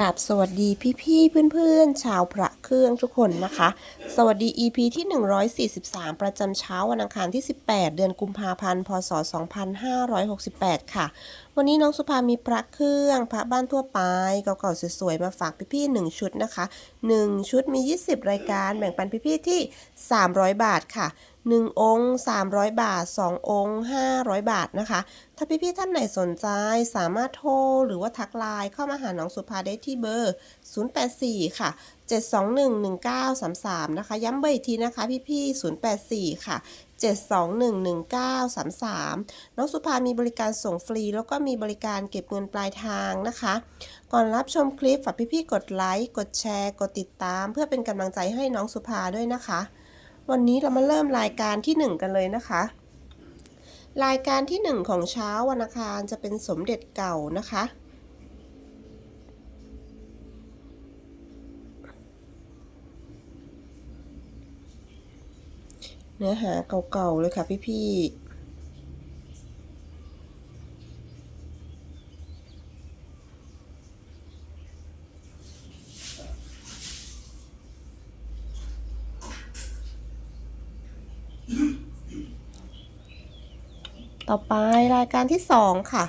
ราบสวัสดีพี่ๆเพื่อนๆ ชาวพระเครื่องทุกคนนะคะ สวัสดี EP ที่ 143 ประจำเช้าวันอังคารที่ 18 เดือนกุมภาพันธ์ พศ 2568 ค่ะ วันนี้น้องสุภามีพระเครื่องพระบ้านทั่วไปเก่าๆสวยๆมาฝากพี่ๆ1ชุดนะคะ 1 ชุดมี 20 รายการแบ่งปันพี่ๆที่ 300 บาทค่ะ 1 องค์ 300 บาท 2 องค์ 500 บาทนะคะ ถ้าพี่ๆท่านไหนสนใจสามารถโทรหรือว่าทักไลน์เข้ามาหาน้องสุภาได้ที่เบอร์ 084 ค่ะ 7211933 นะคะ ย้ำเบอร์อีกทีนะคะ พี่ๆ084 ค่ะ 7211933 น้องสุภามีบริการส่งฟรี แล้วก็มีบริการเก็บเงินปลายทางนะคะ ก่อนรับชมคลิปฝากพี่ๆกดไลค์กดแชร์ กดติดตาม เพื่อเป็นกำลังใจให้น้องสุภาด้วยนะคะ วันนี้เรามาเริ่มรายการที่ 1 กันเลยนะคะ รายการที่ 1 ของเช้าวันอังคารจะเป็นสมเด็จเก่านะคะ เนื้อหาเก่าๆเลยค่ะพี่ๆต่อไปรายการที่ 2 ค่ะ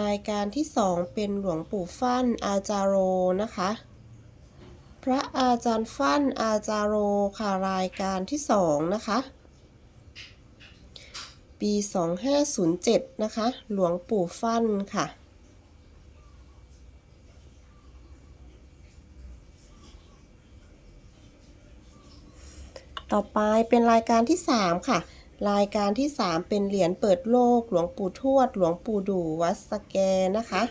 รายการที่ 2 เป็นหลวงปู่ฟั่นอาจารโรนะคะ พระอาจารย์ฟั่นอาจารโรค่ะรายการที่ 2 นะคะ ปี 2507 นะคะ หลวงปู่ฟั่นค่ะ ต่อไปเป็นรายการที่ 3 ค่ะ รายการที่ 3 เป็นเหรียญเปิดโลก หลวงปู่ทวด หลวงปู่ดูวัดสแกนะคะ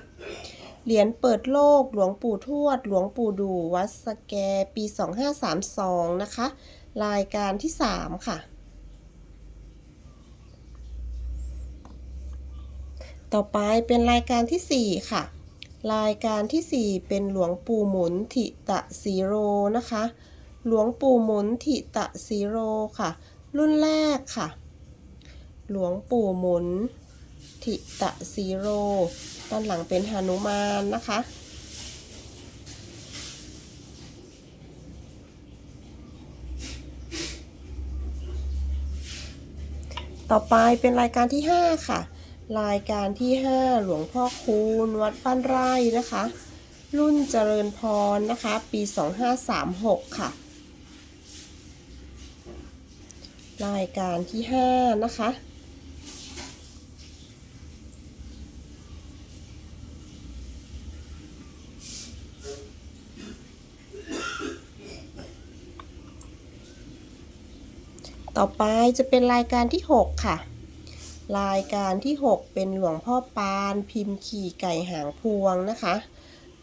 เหรียญเปิดโลก หลวงปู่ทวด หลวงปู่ดูวัดสแกปี 2532 นะคะ รายการที่ 3 ค่ะ ต่อไปเป็นรายการที่ 4 ค่ะ รายการที่ 4 เป็นหลวงปู่หมุนทิตะสีโรนะคะ หลวงปู่หมุนทิตะสีโรค่ะ รุ่นแรกค่ะ หลวงปู่หมุนทิตะสีโรด้านหลังเป็นหนุมานนะคะต่อไปเป็นรายการที่ 5 ค่ะ รายการที่ 5 หลวงพ่อคูณ วัดบ้านไร่นะคะ รุ่นเจริญพรนะคะ ปี 2536 ค่ะ รายการที่ 5 นะคะต่อไปจะเป็นรายการที่ 6 ค่ะ รายการที่ 6 เป็นหลวงพ่อปานพิมพ์ขี่ไก่หางพวงนะคะ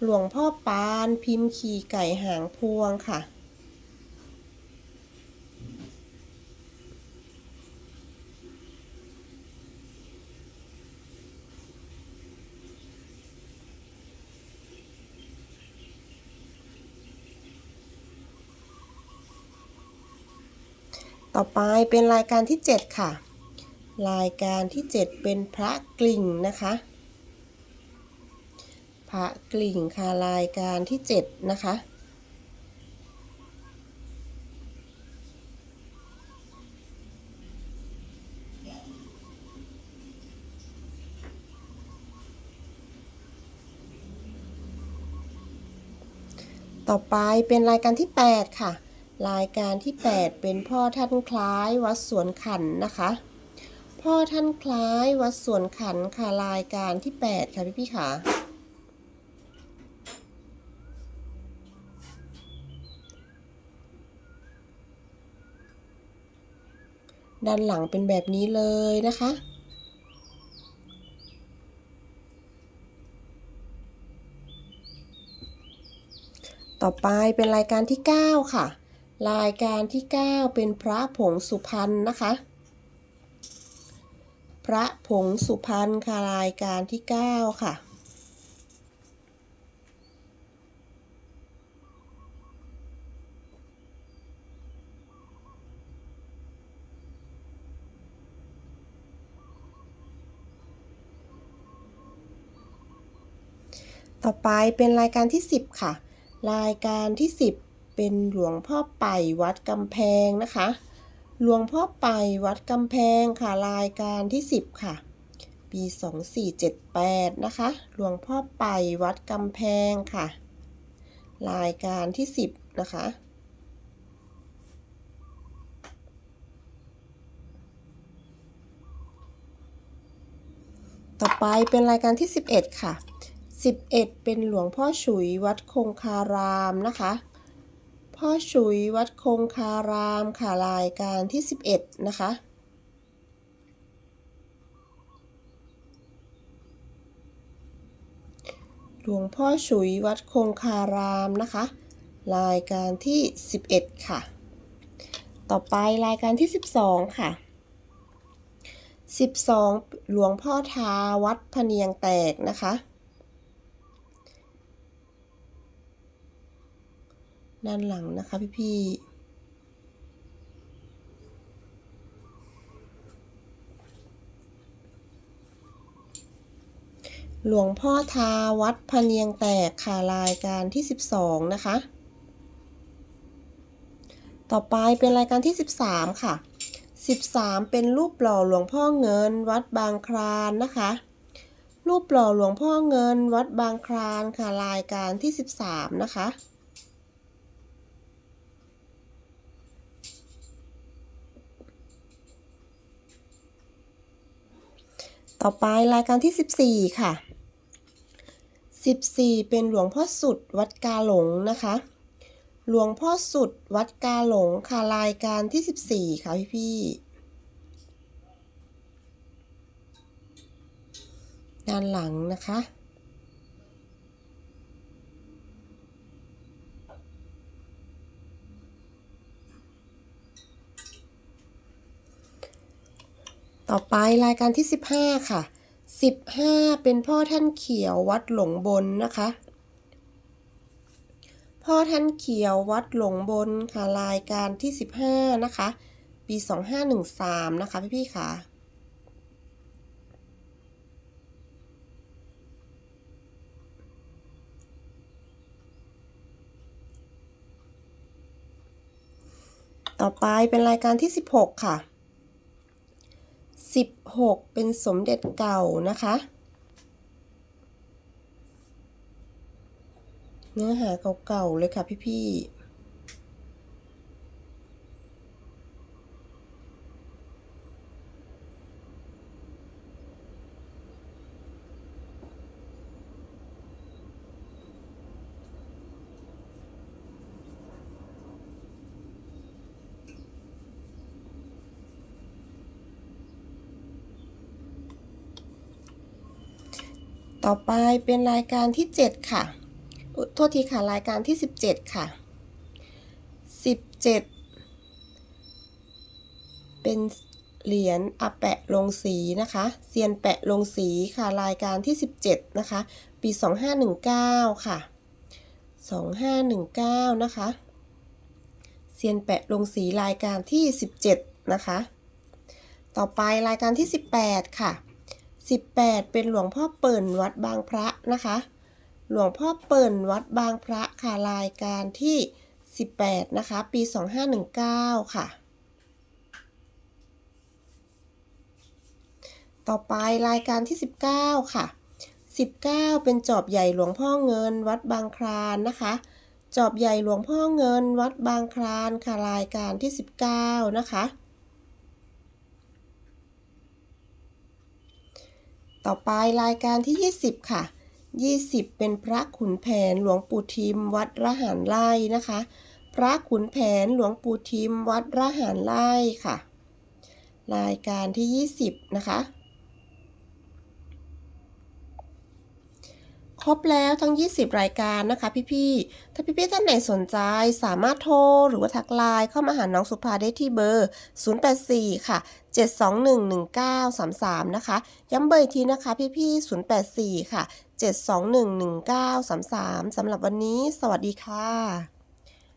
หลวงพ่อปานพิมพ์ขี่ไก่หางพวงค่ะ ต่อไปเป็นรายการที่ 7 ค่ะ รายการที่ 7 เป็นพระกลิ่งนะคะ พระกลิ่งค่ะรายการที่ 7 นะคะ ต่อไปเป็นรายการที่ 8 ค่ะ รายการที่ 8 เป็นพ่อท่านคล้ายวัดสวนขันนะคะ พ่อท่านคล้ายวัดสวนขันค่ะรายการที่ 8 ค่ะ พี่พี่ค่ะ ด้านหลังเป็นแบบนี้เลยนะคะต่อไปเป็นรายการที่ 9 ค่ะ รายการที่ 9 เป็นพระผงสุพรรณนะคะ พระผงสุพรรณค่ะรายการที่ 9 ค่ะต่อต่อไปเป็นรายการที่ 10 ค่ะ รายการที่ 10 เป็นหลวงพ่อไปวัดกำแพงนะคะ หลวงพ่อไปวัดกำแพงค่ะรายการที่ 10 ค่ะ ปี 2478 นะคะ หลวงพ่อไปวัดกำแพงค่ะ รายการที่ 10 นะคะ ต่อไปเป็นรายการที่ 11 ค่ะ 11 เป็นหลวงพ่อฉุยวัดคงคารามนะคะ พ่อฉุยวัดคงคารามค่ะรายการที่ 11 นะคะ หลวงพ่อฉุยวัดคงคารามนะคะ รายการที่ 11 ค่ะ ต่อไปรายการที่ 12 ค่ะ 12 หลวงพ่อทาวัดพเนียงแตกนะคะ ด้านหลังนะคะพี่พี่หลวงพ่อทาวัดพะเนียงแตกค่ะรายการที่ 12 นะคะ ต่อไปเป็นรายการที่ 13 ค่ะ 13 เป็นรูปหล่อหลวงพ่อเงินวัดบางคลานนะคะ รูปหล่อหลวงพ่อเงินวัดบางคลานค่ะรายการที่ 13 นะคะ ต่อไปรายการที่ 14 ค่ะ 14 เป็นหลวงพ่อสุดวัดกาหลงนะคะ หลวงพ่อสุดวัดกาหลงค่ะรายการที่ 14 ค่ะพี่พี่ๆด้านหลังนะคะ ต่อไปรายการที่ 15 ค่ะ 15 เป็นพ่อท่านเขียววัดหลงบนนะคะ พ่อท่านเขียววัดหลงบนค่ะรายการที่ 15 นะคะ ปี 2513 นะคะพี่ๆค่ะต่อไปเป็นรายการที่ 16 ค่ะ 16 เป็นสมเด็จเก่านะคะ เนื้อหาเก่าๆเลยค่ะพี่ๆ ต่อไปเป็นรายการที่ 7 ค่ะโทษทีค่ะรายการที่ 17 ค่ะ 17 เป็นเหรียญอาแปะลงสีนะคะเซียนแปะลงสีค่ะรายการที่ 17 นะคะ ปี 2519 ค่ะ 2519 นะคะเซียนแปะลงสีรายการที่ 17 นะคะ ต่อไปรายการที่ 18 ค่ะ 18 เป็นหลวงพ่อเปิ่นวัดบางพระนะคะ หลวงพ่อเปิ่นวัดบางพระค่ะรายการที่ 18 นะคะ ปี 2519 ค่ะ ต่อไปรายการที่ 19 ค่ะ 19 เป็นจอบใหญ่หลวงพ่อเงินวัดบางคลานนะคะ จอบใหญ่หลวงพ่อเงินวัดบางคลานค่ะรายการที่ 19 นะคะ ต่อไปรายการที่ 20 ค่ะ 20 เป็นพระขุนแผนหลวงปู่ทิม วัดระหารไร่นะคะ พระขุนแผนหลวงปู่ทิม วัดระหารไร่ค่ะ รายการที่ 20 นะคะ ครบแล้วทั้ง 20 รายการนะคะพี่ๆ ถ้าพี่ๆ ท่านไหนสนใจสามารถโทรหรือว่าทักไลน์เข้ามาหาน้องสุภาได้ที่เบอร์ 084 ค่ะ 7211933 นะคะ ย้ำเบอร์อีกทีนะคะพี่ๆ 084 ค่ะ 7211933 สำหรับวันนี้ สวัสดีค่ะ